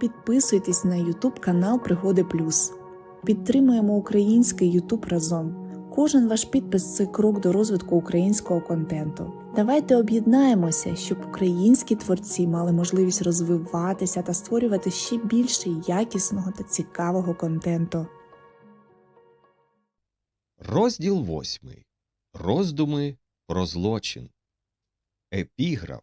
Підписуйтесь на YouTube канал Пригоди Плюс. Підтримуємо український YouTube разом. Кожен ваш підпис це крок до розвитку українського контенту. Давайте об'єднаємося, щоб українські творці мали можливість розвиватися та створювати ще більше якісного та цікавого контенту. Розділ восьмий. Роздуми про злочин. Епіграф.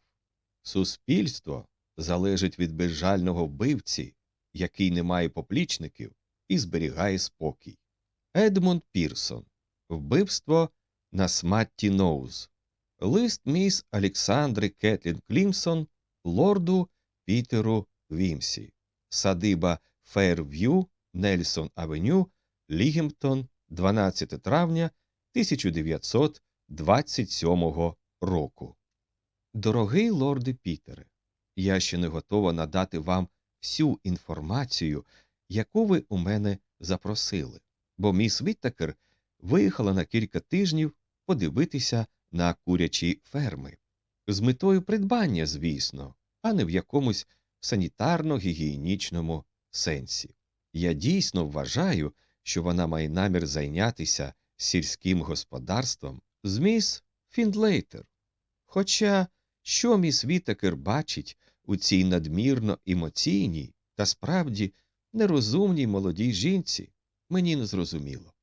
Суспільство залежить від безжального вбивці, який не має поплічників і зберігає спокій. Едмунд Пірсон. Вбивство на Сматті Ноуз. Лист міс Олександри Кетлін Клімсон лорду Пітеру Вімсі. Садиба Фейрв'ю, Нельсон Авеню, Лігімптон, 12 травня 1927 року. Дорогий лорде Пітере, я ще не готова надати вам всю інформацію, яку ви у мене запросили, бо міс Віттакер виїхала на кілька тижнів подивитися на курячі ферми. З метою придбання, звісно, а не в якомусь санітарно-гігієнічному сенсі. Я дійсно вважаю, що вона має намір зайнятися сільським господарством з міс Фіндлейтер. Хоча що міс Вітакер бачить у цій надмірно емоційній та справді нерозумній молодій жінці, мені не зрозуміло.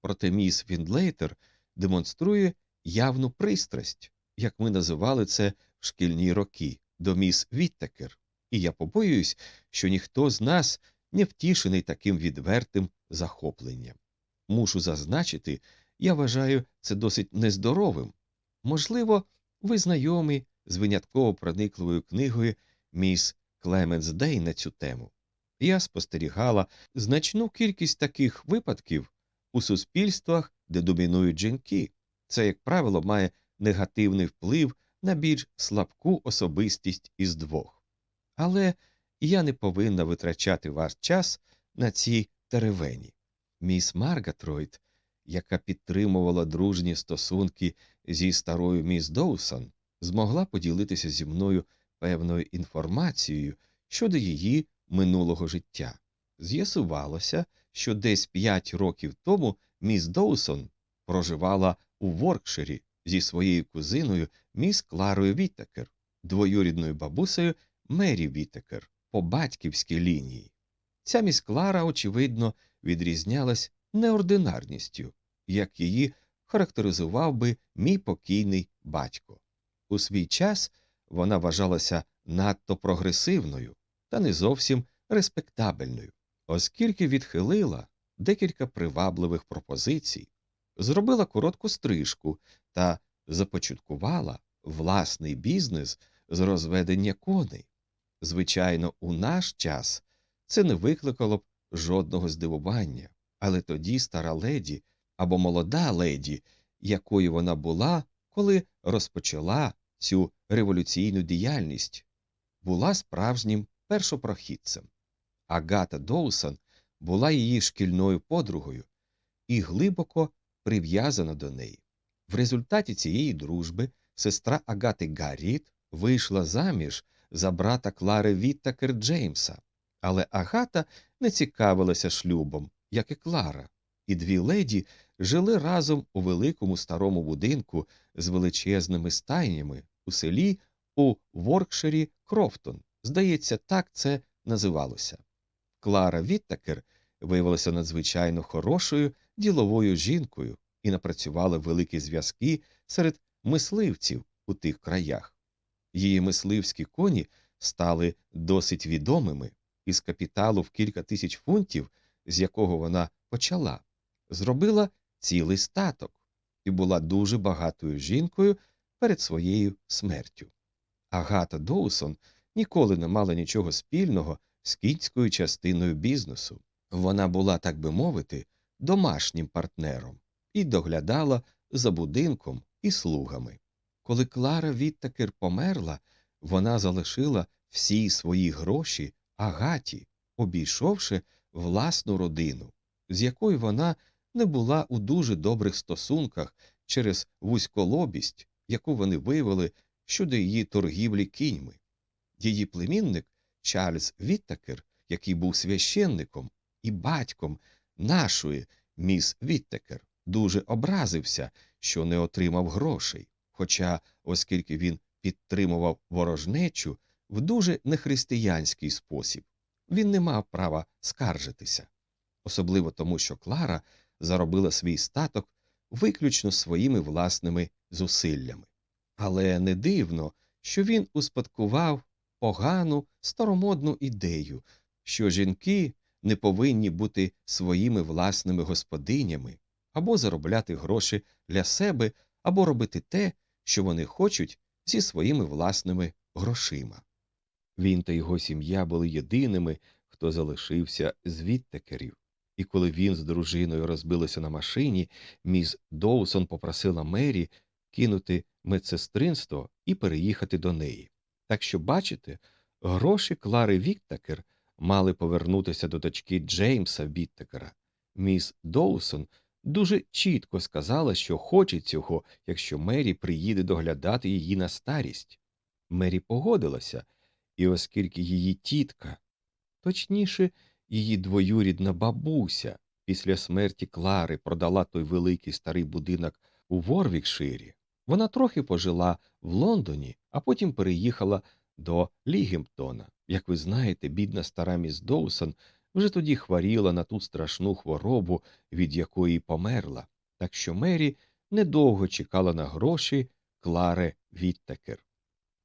Проте міс Фіндлейтер демонструє явну пристрасть, як ми називали це в шкільні роки, до міс Віттакер, і я побоююсь, що ніхто з нас не втішений таким відвертим захопленням. Мушу зазначити, я вважаю це досить нездоровим. Можливо, ви знайомі з винятково проникливою книгою міс Клеменс Дей на цю тему. Я спостерігала значну кількість таких випадків у суспільствах, де домінують жінки. Це, як правило, має негативний вплив на більш слабку особистість із двох. Але я не повинна витрачати ваш час на ці теревені. Міс Маргатройд, яка підтримувала дружні стосунки зі старою міс Доусон, змогла поділитися зі мною певною інформацією щодо її минулого життя. З'ясувалося, що десь п'ять років тому міс Доусон проживала у Воркширі зі своєю кузиною міс Кларою Віттекер, двоюрідною бабусею Мері Віттекер по батьківській лінії. Ця міс Клара, очевидно, відрізнялась неординарністю, як її характеризував би мій покійний батько. У свій час вона вважалася надто прогресивною та не зовсім респектабельною, оскільки відхилила декілька привабливих пропозицій, зробила коротку стрижку та започаткувала власний бізнес з розведення коней. Звичайно, у наш час це не викликало б жодного здивування, але тоді стара леді або молода леді, якою вона була, коли розпочала цю революційну діяльність, була справжнім першопрохідцем. Агата Доусон була її шкільною подругою і глибоко прив'язана до неї. В результаті цієї дружби сестра Агати Гарріт вийшла заміж за брата Клари Віттакер Джеймса, але Агата не цікавилася шлюбом, як і Клара, і дві леді жили разом у великому старому будинку з величезними стайнями у селі у Воркширі Крофтон. Здається, так це називалося. Клара Віттакер виявилася надзвичайно хорошою діловою жінкою і напрацювала великі зв'язки серед мисливців у тих краях. Її мисливські коні стали досить відомими, із капіталу в кілька тисяч фунтів, з якого вона почала, зробила цілий статок і була дуже багатою жінкою перед своєю смертю. Агата Доусон ніколи не мала нічого спільного з кінською частиною бізнесу. Вона була, так би мовити, домашнім партнером і доглядала за будинком і слугами. Коли Клара відтакер померла, вона залишила всі свої гроші Агаті, обійшовши власну родину, з якою вона не була у дуже добрих стосунках через вузьколобість, яку вони виявили щодо її торгівлі кіньми. Її племінник Чарльз Віттакер, який був священником і батьком нашої міс Віттекер, дуже образився, що не отримав грошей. Хоча, оскільки він підтримував ворожнечу в дуже нехристиянський спосіб, він не мав права скаржитися, особливо тому, що Клара заробила свій статок виключно своїми власними зусиллями. Але не дивно, що він успадкував погану старомодну ідею, що жінки не повинні бути своїми власними господинями або заробляти гроші для себе, або робити те, що вони хочуть зі своїми власними грошима. Він та його сім'я були єдиними, хто залишився з Віттекерів. І коли він з дружиною розбилися на машині, міс Доусон попросила Мері кинути медсестринство і переїхати до неї. Так що, бачите, гроші Клари Віттекер мали повернутися до дочки Джеймса Віттекера. Міс Доусон дуже чітко сказала, що хоче цього, якщо Мері приїде доглядати її на старість. Мері погодилася, і оскільки її тітка, точніше, її двоюрідна бабуся, після смерті Клари продала той великий старий будинок у Ворвікширі, вона трохи пожила в Лондоні, а потім переїхала до Лігемптона. Як ви знаєте, бідна стара міс Доусон вже тоді хворіла на ту страшну хворобу, від якої померла, так що Мері недовго чекала на гроші Клари Віттекер.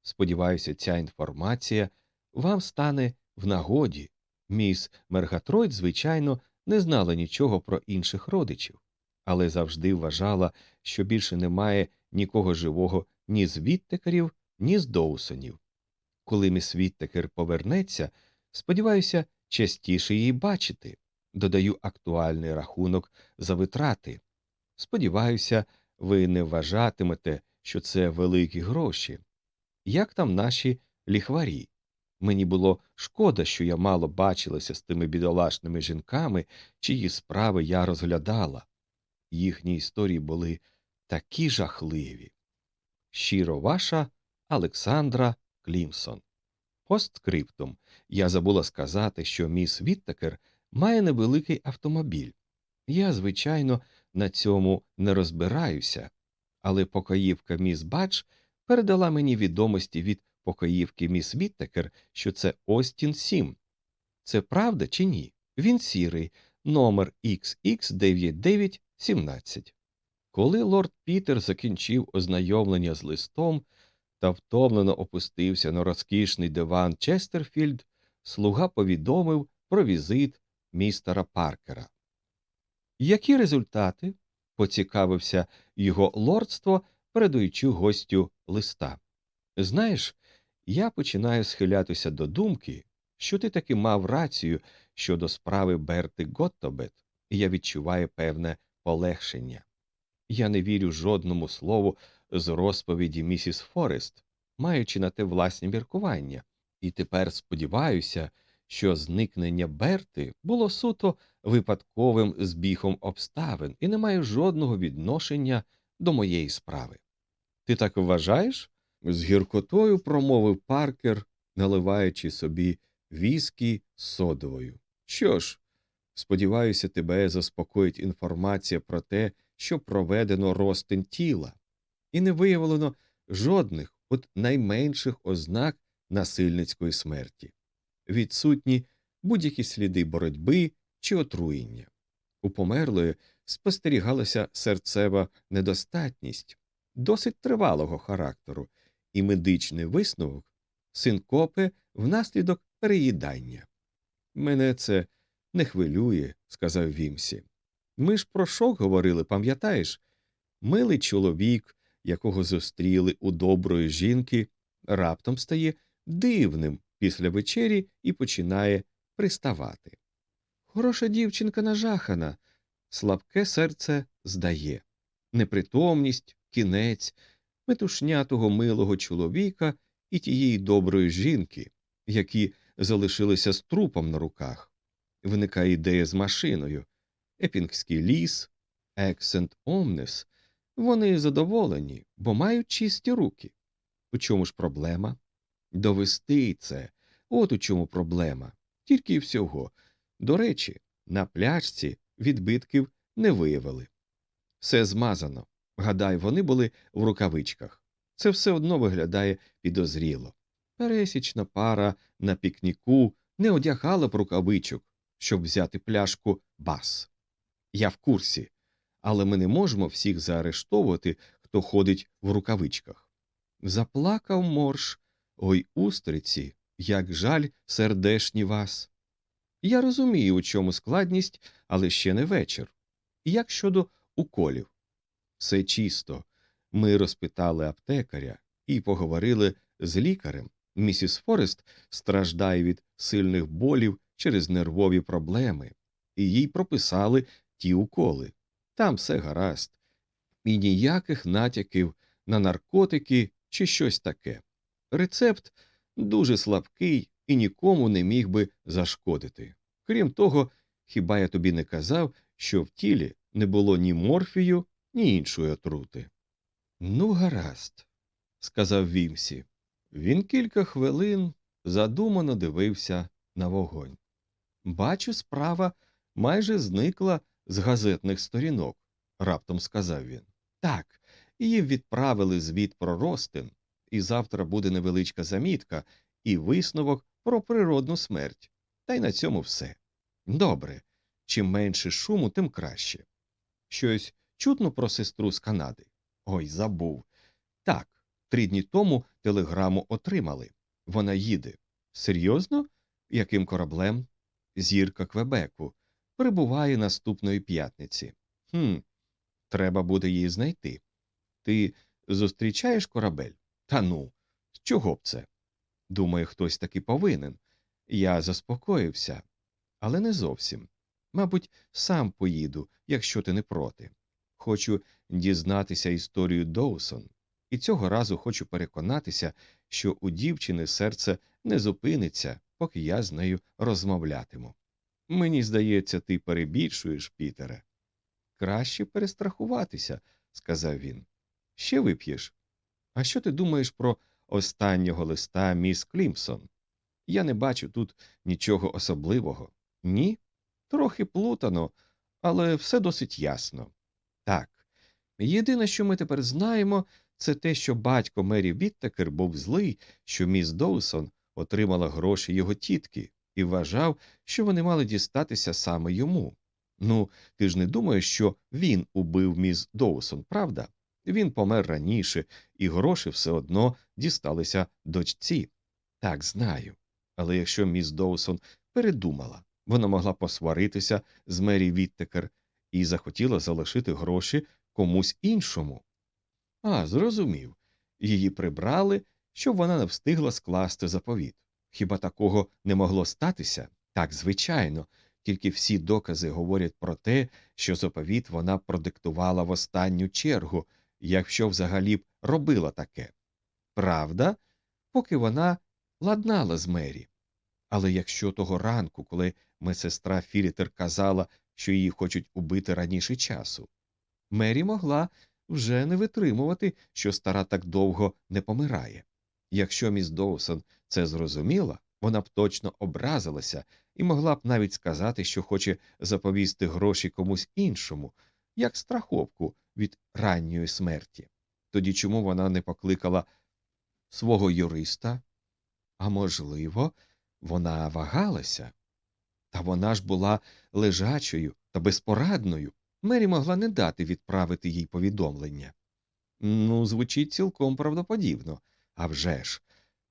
Сподіваюся, ця інформація вам стане в нагоді. Міс Мергатройд, звичайно, не знала нічого про інших родичів, але завжди вважала, що більше немає нікого живого ні з Віттекерів, ні з Доусонів. Коли міс Віттекер повернеться, сподіваюся, частіше її бачити. Додаю актуальний рахунок за витрати. Сподіваюся, ви не вважатимете, що це великі гроші. Як там наші ліхварі? Мені було шкода, що я мало бачилася з тими бідолашними жінками, чиї справи я розглядала. Їхні історії були такі жахливі. Щиро ваша Олександра Клімсон. Постскриптум. Я забула сказати, що міс Віттекер має невеликий автомобіль. Я, звичайно, на цьому не розбираюся, але покоївка міс Бадж передала мені відомості від покоївки міс Віттекер, що це Остін 7. Це правда чи ні? Він сірий, номер XX9917. Коли лорд Пітер закінчив ознайомлення з листом та втомлено опустився на розкішний диван Честерфільд, слуга повідомив про візит містера Паркера. Які результати? поцікавився його лордство, передаючи гостю листа. Знаєш, я починаю схилятися до думки, що ти таки мав рацію щодо справи Берти Готтобет, і я відчуваю певне полегшення. Я не вірю жодному слову з розповіді місіс Форест, маючи на те власні міркування, і тепер сподіваюся, що зникнення Берти було суто випадковим збігом обставин і не має жодного відношення до моєї справи. Ти так вважаєш? з гіркотою промовив Паркер, наливаючи собі віскі содовою. Що ж, сподіваюся, тебе заспокоїть інформація про те, що проведено розтин тіла, і не виявлено жодних, от найменших ознак насильницької смерті, відсутні будь-які сліди боротьби чи отруєння. У померлої спостерігалася серцева недостатність досить тривалого характеру, і медичний висновок синкопи внаслідок переїдання. Мене це не хвилює, сказав Вімсі. Ми ж про шок говорили, пам'ятаєш? Милий чоловік, якого зустріли у доброї жінки, раптом стає дивним після вечері і починає приставати. Хороша дівчинка нажахана, слабке серце здає. Непритомність, кінець, метушня того милого чоловіка і тієї доброї жінки, які залишилися з трупом на руках. Виникає ідея з машиною. Епінгський ліс, Ексент Омнес. Вони задоволені, бо мають чисті руки. У чому ж проблема? Довести це. От у чому проблема. Тільки й всього. До речі, на пляжці відбитків не виявили. Все змазано. Гадаю, вони були в рукавичках. Це все одно виглядає підозріло. Пересічна пара на пікніку не одягала б рукавичок, щоб взяти пляшку бас. Я в курсі, але ми не можемо всіх заарештовувати, хто ходить в рукавичках. Заплакав морж, ой устриці, як жаль сердешні вас. Я розумію, у чому складність, але ще не вечір. Як щодо уколів? Все чисто. Ми розпитали аптекаря і поговорили з лікарем. Місіс Форест страждає від сильних болів через нервові проблеми, і їй прописали ті уколи. Там все гаразд. І ніяких натяків на наркотики чи щось таке. Рецепт дуже слабкий і нікому не міг би зашкодити. Крім того, хіба я тобі не казав, що в тілі не було ні морфію, ні іншої отрути. Ну, гаразд, сказав Вімсі. Він кілька хвилин задумано дивився на вогонь. Бачу, справа майже зникла з газетних сторінок, раптом сказав він. Так, її відправили звіт про ростин, і завтра буде невеличка замітка і висновок про природну смерть. Та й на цьому все. Добре, чим менше шуму, тим краще. Щось чутно про сестру з Канади. Ой, забув. Так, три дні тому телеграму отримали. Вона їде. Серйозно? Яким кораблем? Зірка Квебеку. Прибуває наступної п'ятниці. Хм, треба буде її знайти. Ти зустрічаєш корабель? Та ну, чого б це? Думаю, хтось таки повинен. Я заспокоївся, але не зовсім. Мабуть, сам поїду, якщо ти не проти. Хочу дізнатися історію Доусон, і цього разу хочу переконатися, що у дівчини серце не зупиниться, поки я з нею розмовлятиму. Мені здається, ти перебільшуєш, Пітере. Краще перестрахуватися, сказав він. Ще вип'єш. А що ти думаєш про останнього листа міс Клімсон? Я не бачу тут нічого особливого. Ні? Трохи плутано, але все досить ясно. Так. Єдине, що ми тепер знаємо, це те, що батько Мері Віттекер був злий, що міс Доусон отримала гроші його тітки і вважав, що вони мали дістатися саме йому. Ну, ти ж не думаєш, що він убив міс Доусон, правда? Він помер раніше, і гроші все одно дісталися дочці. Так, знаю. Але якщо міс Доусон передумала, вона могла посваритися з Мері Віттекер і захотіла залишити гроші комусь іншому. А, зрозумів. Її прибрали, щоб вона не встигла скласти заповіт. Хіба такого не могло статися? Так, звичайно, тільки всі докази говорять про те, що заповіт вона продиктувала в останню чергу, якщо взагалі б робила таке. Правда, поки вона ладнала з Мері. Але якщо того ранку, коли медсестра Філітер казала, що її хочуть убити раніше часу, Мері могла вже не витримувати, що стара так довго не помирає. Якщо міс Доусон це зрозуміла, вона б точно образилася і могла б навіть сказати, що хоче заповісти гроші комусь іншому, як страховку від ранньої смерті. Тоді чому вона не покликала свого юриста? А можливо, вона вагалася. Та вона ж була лежачою та безпорадною. Мері могла не дати відправити їй повідомлення. Ну, звучить цілком правдоподібно. А вже ж.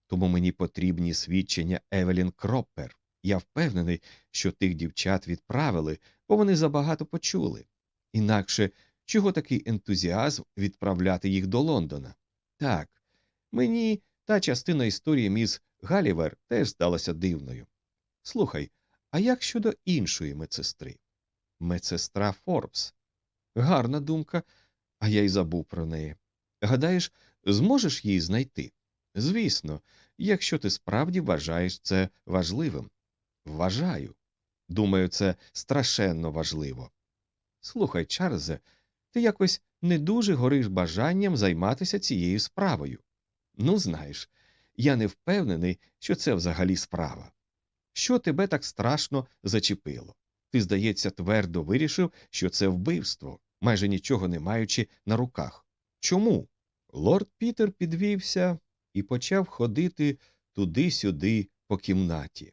Тому мені потрібні свідчення Евелін Кроппер. Я впевнений, що тих дівчат відправили, бо вони забагато почули. Інакше чого такий ентузіазм відправляти їх до Лондона? Так, мені та частина історії міс Галівер теж здалася дивною. Слухай, а як щодо іншої медсестри? Медсестра Форбс. Гарна думка, а я й забув про неї. Гадаєш, зможеш її знайти? Звісно, якщо ти справді вважаєш це важливим. Вважаю. Думаю, це страшенно важливо. Слухай, Чарльзе, ти якось не дуже гориш бажанням займатися цією справою. Ну, знаєш, я не впевнений, що це взагалі справа. Що тебе так страшно зачепило? Ти, здається, твердо вирішив, що це вбивство, майже нічого не маючи на руках. Чому? Лорд Пітер підвівся і почав ходити туди-сюди по кімнаті.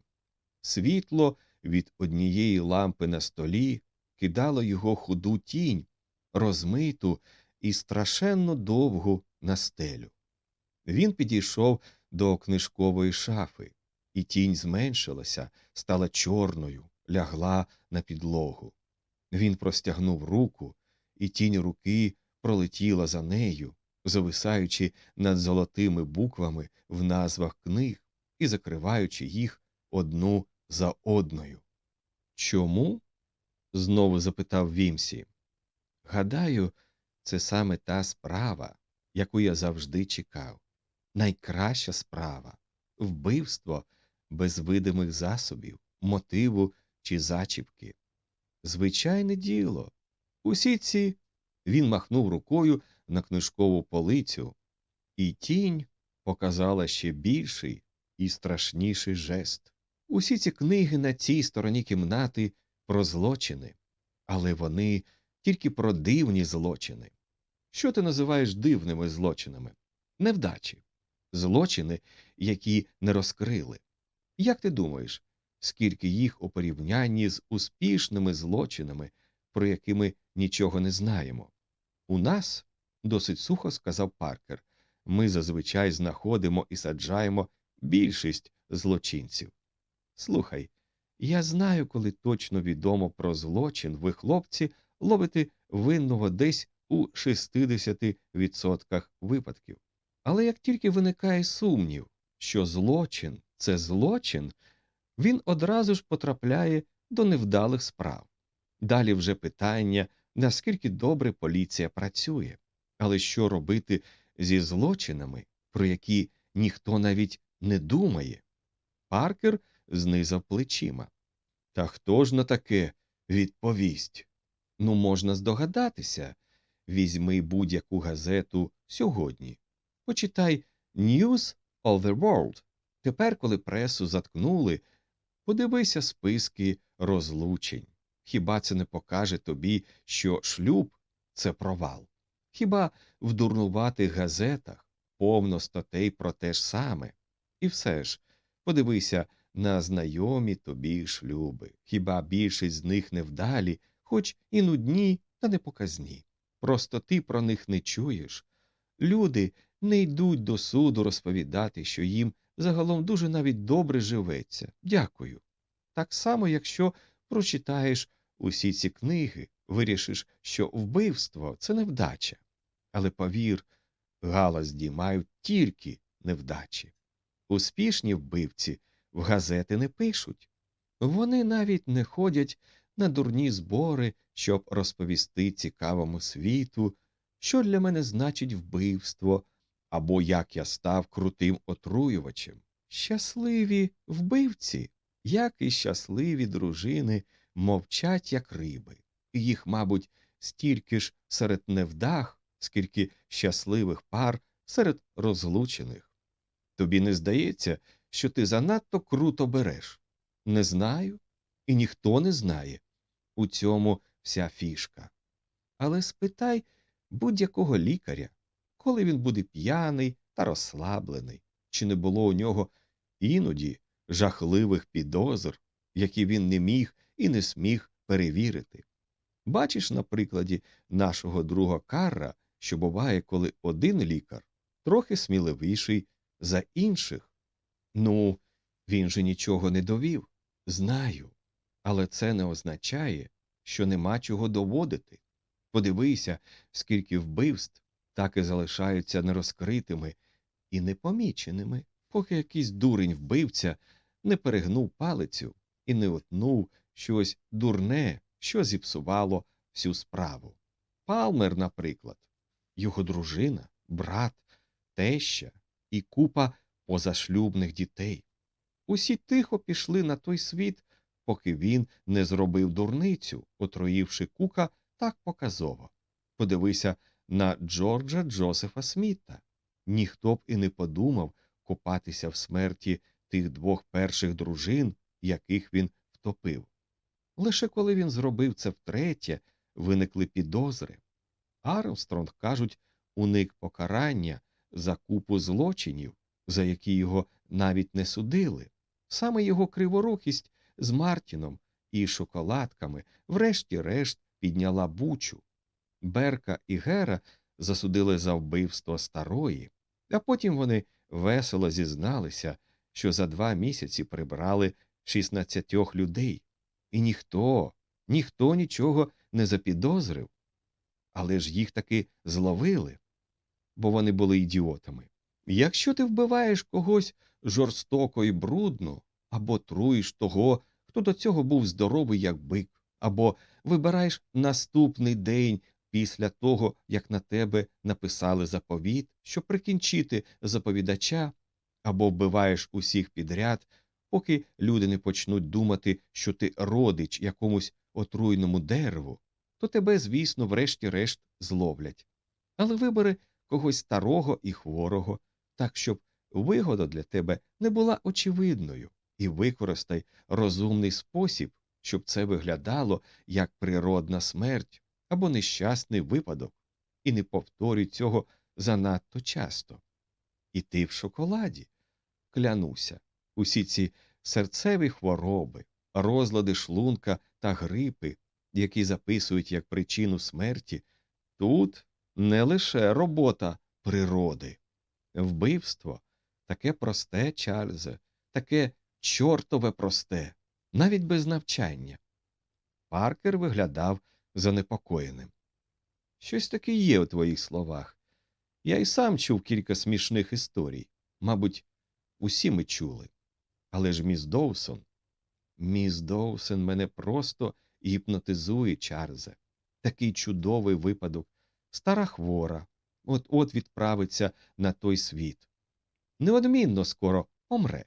Світло від однієї лампи на столі кидало його худу тінь, розмиту і страшенно довгу на стелю. Він підійшов до книжкової шафи, і тінь зменшилася, стала чорною, лягла на підлогу. Він простягнув руку, і тінь руки пролетіла за нею, зависаючи над золотими буквами в назвах книг і закриваючи їх одну за одною. Чому? знову запитав Вімсі. Гадаю, це саме та справа, яку я завжди чекав. Найкраща справа вбивство без видимих засобів, мотиву чи зачіпки. Звичайне діло. Усі ці він махнув рукою на книжкову полицю, і тінь показала ще більший і страшніший жест. Усі ці книги на цій стороні кімнати про злочини, але вони тільки про дивні злочини. Що ти називаєш дивними злочинами? Невдачі, злочини, які не розкрили. Як ти думаєш, скільки їх у порівнянні з успішними злочинами, про які ми нічого не знаємо? У нас, досить сухо сказав Паркер, ми зазвичай знаходимо і саджаємо більшість злочинців. Слухай, я знаю, коли точно відомо про злочин, ви, хлопці, ловите винного десь у 60% випадків. Але як тільки виникає сумнів, що злочин це злочин, він одразу ж потрапляє до невдалих справ. Далі вже питання, наскільки добре поліція працює, але що робити зі злочинами, про які ніхто навіть не думає. Паркер знизав плечима. Та хто ж на таке відповість? Ну, можна здогадатися. Візьми будь-яку газету сьогодні. Почитай News of the World. Тепер, коли пресу заткнули, подивися списки розлучень. Хіба це не покаже тобі, що шлюб це провал? Хіба в дурнуватих газетах повно статей про те ж саме? І все ж, подивися на знайомі тобі шлюби. Хіба більшість з них невдалі, хоч і нудні та непоказні. Просто ти про них не чуєш. Люди не йдуть до суду розповідати, що їм загалом дуже навіть добре живеться. Дякую. Так само, якщо прочитаєш усі ці книги, вирішиш, що вбивство це невдача. Але повір, галас здіймають тільки невдачі. Успішні вбивці в газети не пишуть. Вони навіть не ходять на дурні збори, щоб розповісти цікавому світу, що для мене значить вбивство, або як я став крутим отруювачем. Щасливі вбивці, як і щасливі дружини, мовчать, як риби. Їх, мабуть, стільки ж серед невдах, скільки щасливих пар серед розлучених. Тобі не здається, що ти занадто круто береш? Не знаю, і ніхто не знає. У цьому вся фішка. Але спитай будь-якого лікаря, коли він буде п'яний та розслаблений, чи не було у нього іноді жахливих підозр, які він не міг і не сміг перевірити. Бачиш на прикладі нашого друга Карра, що буває, коли один лікар трохи сміливіший за інших. Ну, він же нічого не довів. Знаю. Але це не означає, що нема чого доводити. Подивися, скільки вбивств так і залишаються нерозкритими і непоміченими, поки якийсь дурень вбивця не перегнув палицю і не отнув щось дурне, що зіпсувало всю справу. Палмер, наприклад, його дружина, брат, теща і купа позашлюбних дітей. Усі тихо пішли на той світ, поки він не зробив дурницю, отруївши кука так показово. Подивися на Джорджа Джозефа Сміта. Ніхто б і не подумав копатися в смерті тих двох перших дружин яких він втопив. Лише коли він зробив це втретє, виникли підозри. Армстронг, кажуть, уник покарання за купу злочинів, за які його навіть не судили. Саме його криворукість з Мартіном і шоколадками, врешті-решт, підняла бучу. Берка і Гера засудили за вбивство старої, а потім вони весело зізналися, що за два місяці прибрали 16 людей, і ніхто, ніхто нічого не запідозрив. Але ж їх таки зловили, бо вони були ідіотами. Якщо ти вбиваєш когось жорстоко і брудно, або труїш того, хто до цього був здоровий, як бик, або вибираєш наступний день після того, як на тебе написали заповіт, щоб прикінчити заповідача, або вбиваєш усіх підряд, поки люди не почнуть думати, що ти родич якомусь отруйному дереву, то тебе, звісно, врешті-решт зловлять. Але вибери когось старого і хворого, так щоб вигода для тебе не була очевидною, і використай розумний спосіб, щоб це виглядало як природна смерть або нещасний випадок, і не повторюй цього занадто часто. І ти в шоколаді. Клянуся, усі ці серцеві хвороби, розлади шлунка та грипи, які записують як причину смерті, тут не лише робота природи. Вбивство таке просте, Чарльзе, таке чортове просте, навіть без навчання. Паркер виглядав занепокоєним. Щось таке є у твоїх словах. Я й сам чув кілька смішних історій. Мабуть, усі ми чули. Але ж міс Доусон. Міс Доусон мене просто гіпнотизує, Чарльзе. Такий чудовий випадок. Стара хвора, от-от відправиться на той світ. Неодмінно скоро помре.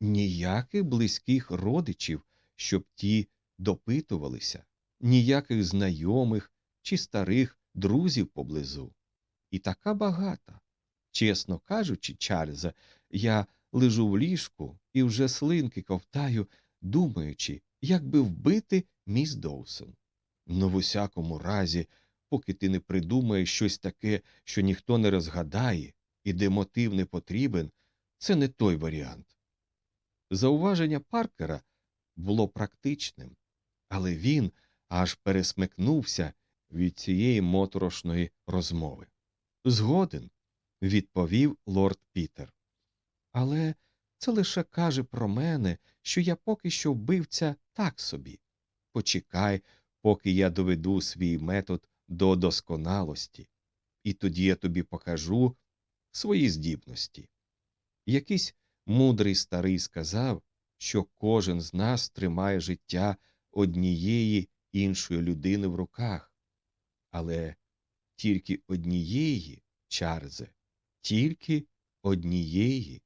Ніяких близьких родичів, щоб ті допитувалися, ніяких знайомих чи старих друзів поблизу. І така багата. Чесно кажучи, Чарльзе, я лежу в ліжку і вже слинки ковтаю, думаючи, як би вбити міс Доусон. Ну, в усякому разі, поки ти не придумаєш щось таке, що ніхто не розгадає, і де мотив не потрібен, це не той варіант. Зауваження Паркера було практичним, але він аж пересмикнувся від цієї моторошної розмови. Згоден, відповів лорд Пітер. Але це лише каже про мене, що я поки що вбивця так собі. Почекай, поки я доведу свій метод до досконалості, і тоді я тобі покажу свої здібності. Якийсь мудрий старий сказав, що кожен з нас тримає життя однієї іншої людини в руках, але тільки однієї, Чарзе, тільки однієї.